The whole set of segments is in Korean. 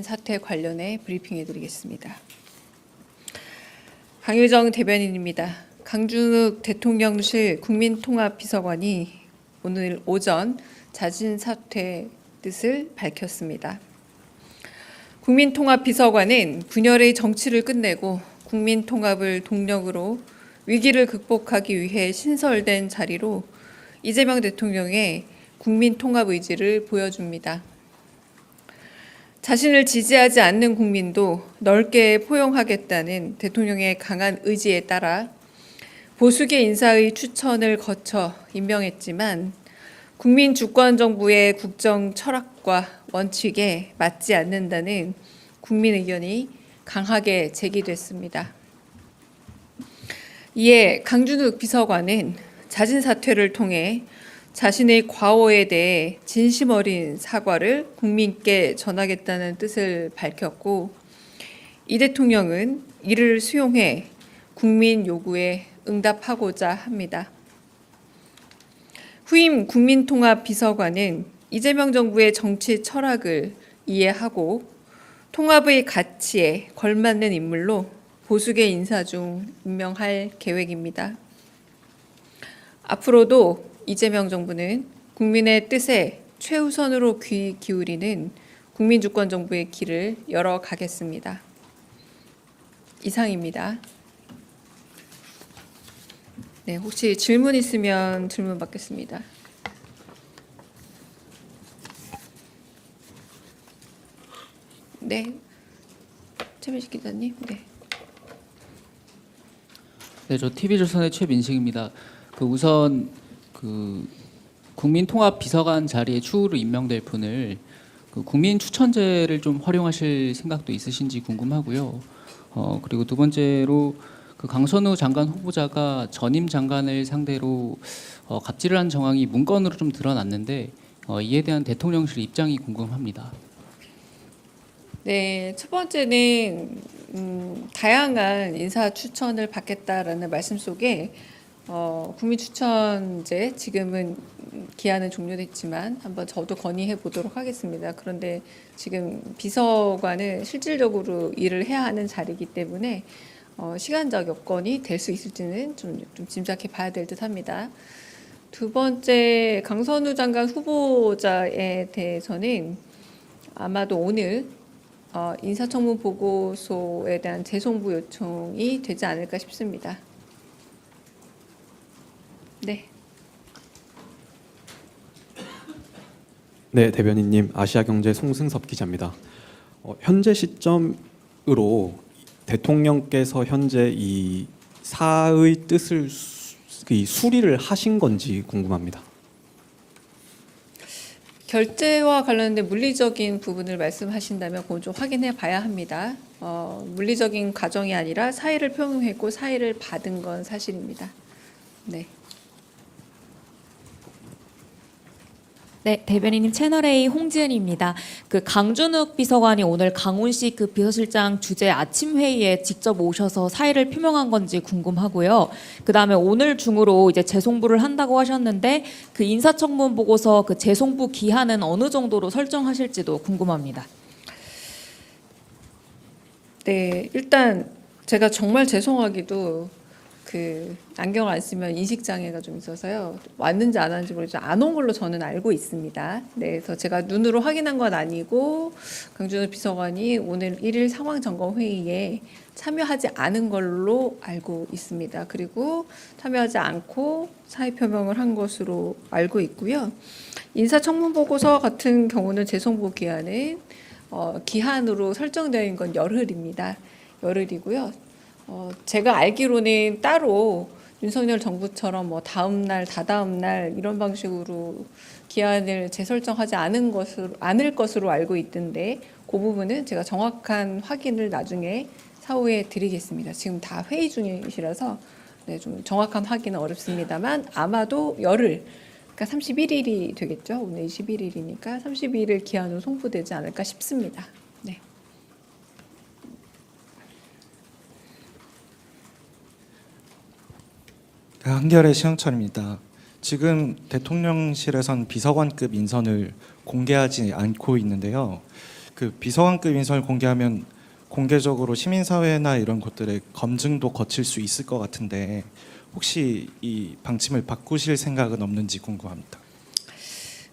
사태 관련해 브리핑해 드리겠습니다. 강유정 대변인입니다. 강준욱 대통령실 국민통합비서관이 오늘 오전 자진 사퇴 뜻을 밝혔습니다. 국민통합비서관은 분열의 정치를 끝내고 국민통합을 동력으로 위기를 극복하기 위해 신설된 자리로 이재명 대통령의 국민 통합 의지를 보여줍니다. 자신을 지지하지 않는 국민도 넓게 포용하겠다는 대통령의 강한 의지에 따라 보수계 인사의 추천을 거쳐 임명했지만 국민 주권 정부의 국정 철학과 원칙에 맞지 않는다는 국민 의견이 강하게 제기됐습니다. 이에 강준욱 비서관은 자진 사퇴를 통해 자신의 과오에 대해 진심 어린 사과를 국민께 전하겠다는 뜻을 밝혔고 이 대통령은 이를 수용해 국민 요구에 응답하고자 합니다. 후임 국민통합 비서관은 이재명 정부의 정치 철학을 이해하고 통합의 가치에 걸맞는 인물로 보수계 인사 중 임명할 계획입니다. 앞으로도 이재명 정부는 국민의 뜻에 최우선으로 귀 기울이는 국민주권 정부의 길을 열어 가겠습니다. 이상입니다. 네, 혹시 질문 있으면 질문 받겠습니다. 네, 최민식 기자님. 네. 네, 저 TV조선의 최민식입니다. 그 우선 그 국민통합 비서관 자리에 추후로 임명될 분을 그 국민 추천제를 좀 활용하실 생각도 있으신지 궁금하고요. 어 그리고 두 번째로 그 강선우 장관 후보자가 전임 장관을 상대로 어, 갑질을 한 정황이 문건으로 좀 드러났는데 어, 이에 대한 대통령실 입장이 궁금합니다. 네, 첫 번째는 음, 다양한 인사 추천을 받겠다라는 말씀 속에 어, 국민 추천제 지금은 기한은 종료됐지만 한번 저도 건의해 보도록 하겠습니다. 그런데 지금 비서관은 실질적으로 일을 해야 하는 자리이기 때문에 어, 시간적 여건이 될 수 있을지는 좀, 좀 짐작해 봐야 될 듯합니다. 두 번째 강선우 장관 후보자에 대해서는 아마도 오늘 어, 인사청문 보고소에 대한 재송부 요청이 되지 않을까 싶습니다. 네, 네, 대변인님 아시아경제 송승섭 기자입니다. 어, 현재 시점으로 대통령께서 현재 이 사의 뜻을 수, 이 수리를 하신 건지 궁금합니다. 결제와 관련된 물리적인 부분을 말씀하신다면 그건 좀 확인해 봐야 합니다. 어, 물리적인 과정이 아니라 사의를 표명했고 사의를 받은 건 사실입니다. 네. 네, 대변인님 채널A 홍지은입니다. 그 강준욱 비서관이 오늘 강훈식 그 비서실장 주재 아침 회의에 직접 오셔서 사의를 표명한 건지 궁금하고요. 그 다음에 오늘 중으로 이제 재송부를 한다고 하셨는데 그 인사청문 보고서 그 재송부 기한은 어느 정도로 설정하실지도 궁금합니다. 네, 일단 제가 정말 죄송하기도 그 안경을 안 쓰면 인식 장애가 좀 있어서요. 왔는지 안 왔는지 모르지만 안온 걸로 저는 알고 있습니다. 네, 그래서 제가 눈으로 확인한 건 아니고 강준호 비서관이 오늘 일일 상황 점검 회의에 참여하지 않은 걸로 알고 있습니다. 그리고 참여하지 않고 사의 표명을 한 것으로 알고 있고요. 인사청문 보고서 같은 경우는 재송부 기한은 어, 기한으로 설정되어 있는 건 열흘입니다. 열흘이고요. 어, 제가 알기로는 따로 윤석열 정부처럼 뭐 다음 날, 다다음 날 이런 방식으로 기한을 재설정하지 않은 것으로 않을 것으로 알고 있던데 그 부분은 제가 정확한 확인을 나중에 사후에 드리겠습니다. 지금 다 회의 중이시라서 네, 좀 정확한 확인은 어렵습니다만 아마도 열흘 그러니까 31일이 되겠죠. 오늘 21일이니까 31일 기한으로 송부되지 않을까 싶습니다. 네. 그 한결의 시영철입니다. 지금 대통령실에선 비서관급 인선을 공개하지 않고 있는데요. 그 비서관급 인선을 공개하면 공개적으로 시민사회나 이런 곳들의 검증도 거칠 수 있을 것 같은데 혹시 이 방침을 바꾸실 생각은 없는지 궁금합니다.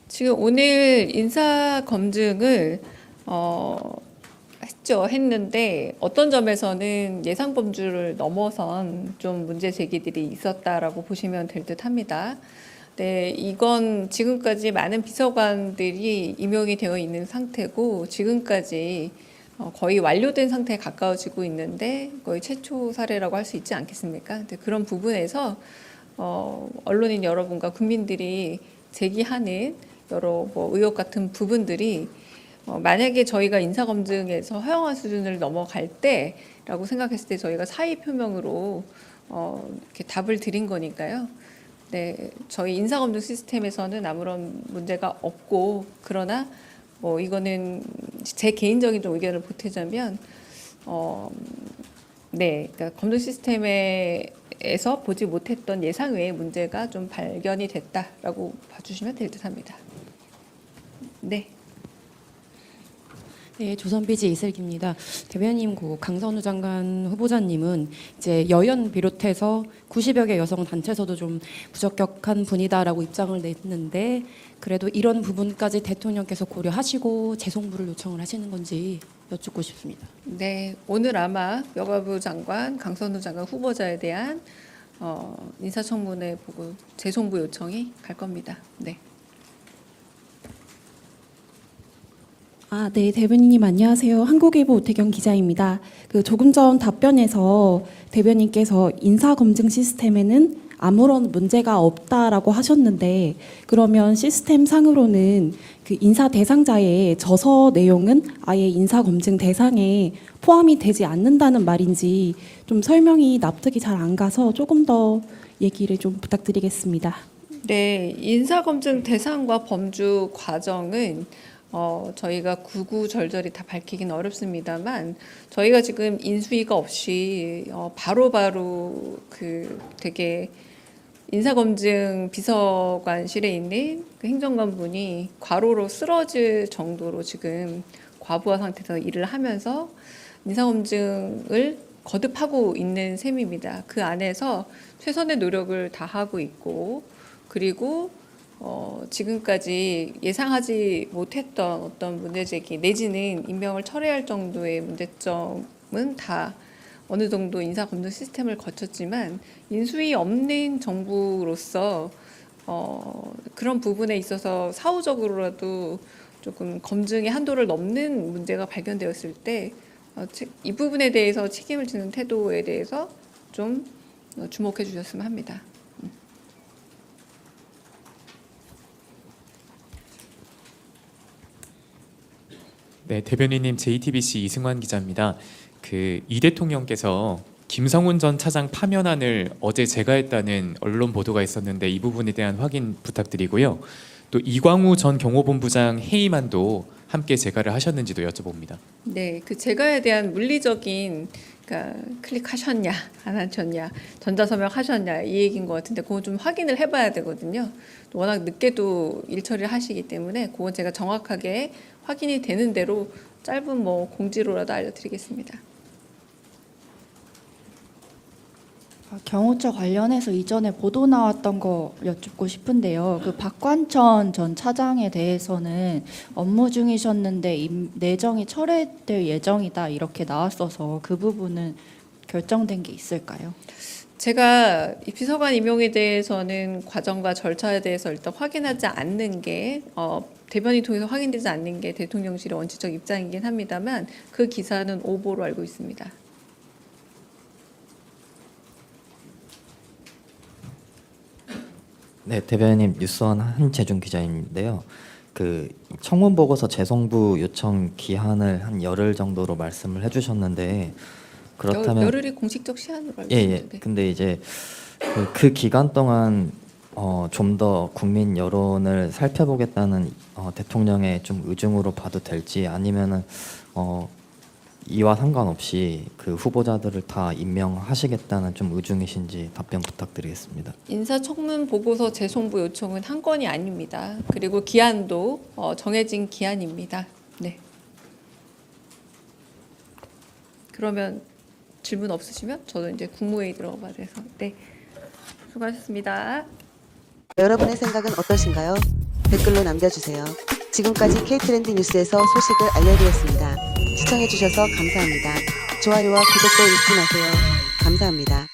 지금 오늘 인사 검증을 어, 했죠. 했는데 어떤 점에서는 예상 범주를 넘어선 좀 문제 제기들이 있었다라고 보시면 될 듯합니다. 네, 이건 지금까지 많은 비서관들이 임용이 되어 있는 상태고 지금까지 어, 거의 완료된 상태에 가까워지고 있는데 거의 최초 사례라고 할 수 있지 않겠습니까? 근데 그런 부분에서 어, 언론인 여러분과 국민들이 제기하는 여러 뭐 의혹 같은 부분들이 어, 만약에 저희가 인사검증에서 허용한 수준을 넘어갈 때라고 생각했을 때 저희가 사의 표명으로 어, 이렇게 답을 드린 거니까요. 네, 저희 인사검증 시스템에서는 아무런 문제가 없고 그러나 뭐 이거는 제 개인적인 좀 의견을 보태자면 어, 네, 그러니까 검증 시스템에서 보지 못했던 예상 외의 문제가 좀 발견이 됐다라고 봐주시면 될 듯합니다. 네. 네, 조선비지 이슬기입니다. 대변인 고 강선우 장관 후보자님은 이제 여연 비롯해서 90여 개 여성 단체에서도 좀 부적격한 분이다라고 입장을 냈는데 그래도 이런 부분까지 대통령께서 고려하시고 재송부를 요청을 하시는 건지 여쭙고 싶습니다. 네, 오늘 아마 여가부 장관, 강선우 장관 후보자에 대한 어, 인사청문회 보고 재송부 요청이 갈 겁니다. 네. 아, 네, 대변인님 안녕하세요. 한국일보 오태경 기자입니다. 그 조금 전 답변에서 대변인께서 인사 검증 시스템에는 아무런 문제가 없다라고 하셨는데 그러면 시스템 상으로는 그 인사 대상자의 저서 내용은 아예 인사 검증 대상에 포함이 되지 않는다는 말인지 좀 설명이 납득이 잘 안 가서 조금 더 얘기를 좀 부탁드리겠습니다. 네, 인사 검증 대상과 범주 과정은 어, 저희가 구구절절히 다 밝히긴 어렵습니다만 저희가 지금 인수위가 없이 어, 바로바로 그 되게 인사검증 비서관실에 있는 그 행정관분이 과로로 쓰러질 정도로 지금 과부하 상태에서 일을 하면서 인사검증을 거듭하고 있는 셈입니다. 그 안에서 최선의 노력을 다하고 있고 그리고 어, 지금까지 예상하지 못했던 어떤 문제제기 내지는 임명을 철회할 정도의 문제점은 다 어느 정도 인사검증 시스템을 거쳤지만 인수위 없는 정부로서 어, 그런 부분에 있어서 사후적으로라도 조금 검증의 한도를 넘는 문제가 발견되었을 때 어, 부분에 대해서 책임을 지는 태도에 대해서 좀 어, 주목해 주셨으면 합니다. 네, 대변인님 JTBC 이승환 기자입니다. 그 이 대통령께서 김성훈 전 차장 파면안을 어제 제가 했다는 언론 보도가 있었는데 이 부분에 대한 확인 부탁드리고요. 또 이광우 전 경호본부장 해임안도 함께 제가를 하셨는지도 여쭤봅니다. 네, 그 제가에 대한 물리적인 그러니까 클릭하셨냐 안 하셨냐 전자서명 하셨냐 이 얘기인 것 같은데 그건 좀 확인을 해봐야 되거든요. 워낙 늦게도 일 처리를 하시기 때문에 그건 제가 정확하게 확인이 되는 대로 짧은 뭐 공지로라도 알려드리겠습니다. 아, 경호처 관련해서 이전에 보도 나왔던 거 여쭙고 싶은데요. 그 박관천 전 차장에 대해서는 업무 중이셨는데 임- 내정이 철회될 예정이다 이렇게 나왔어서 그 부분은 결정된 게 있을까요? 제가 이 비서관 임용에 대해서는 과정과 절차에 대해서 일단 확인하지 않는 게 어, 대변인 통해서 확인되지 않는 게 대통령실의 원칙적 입장이긴 합니다만 그 기사는 오보로 알고 있습니다. 네, 대변인님 뉴스원 한재준 기자인데요. 그 청문 보고서 재송부 요청 기한을 한 열흘 정도로 말씀을 해주셨는데 그렇다면 열, 열흘이 공식적 시한으로 알고 예, 예. 있는데 근데 이제 그, 그 기간 동안 어, 좀 더 국민 여론을 살펴보겠다는 어, 대통령의 좀 의중으로 봐도 될지 아니면은 어, 이와 상관없이 그 후보자들을 다 임명하시겠다는 좀 의중이신지 답변 부탁드리겠습니다. 인사청문 보고서 재송부 요청은 한 건이 아닙니다. 그리고 기한도 어, 정해진 기한입니다. 네. 그러면 질문 없으시면 저도 이제 국무회의 들어가 돼서 네 수고하셨습니다. 여러분의 생각은 어떠신가요? 댓글로 남겨주세요. 지금까지 K트렌드 뉴스에서 소식을 알려드렸습니다. 시청해주셔서 감사합니다. 좋아요와 구독도 잊지 마세요. 감사합니다.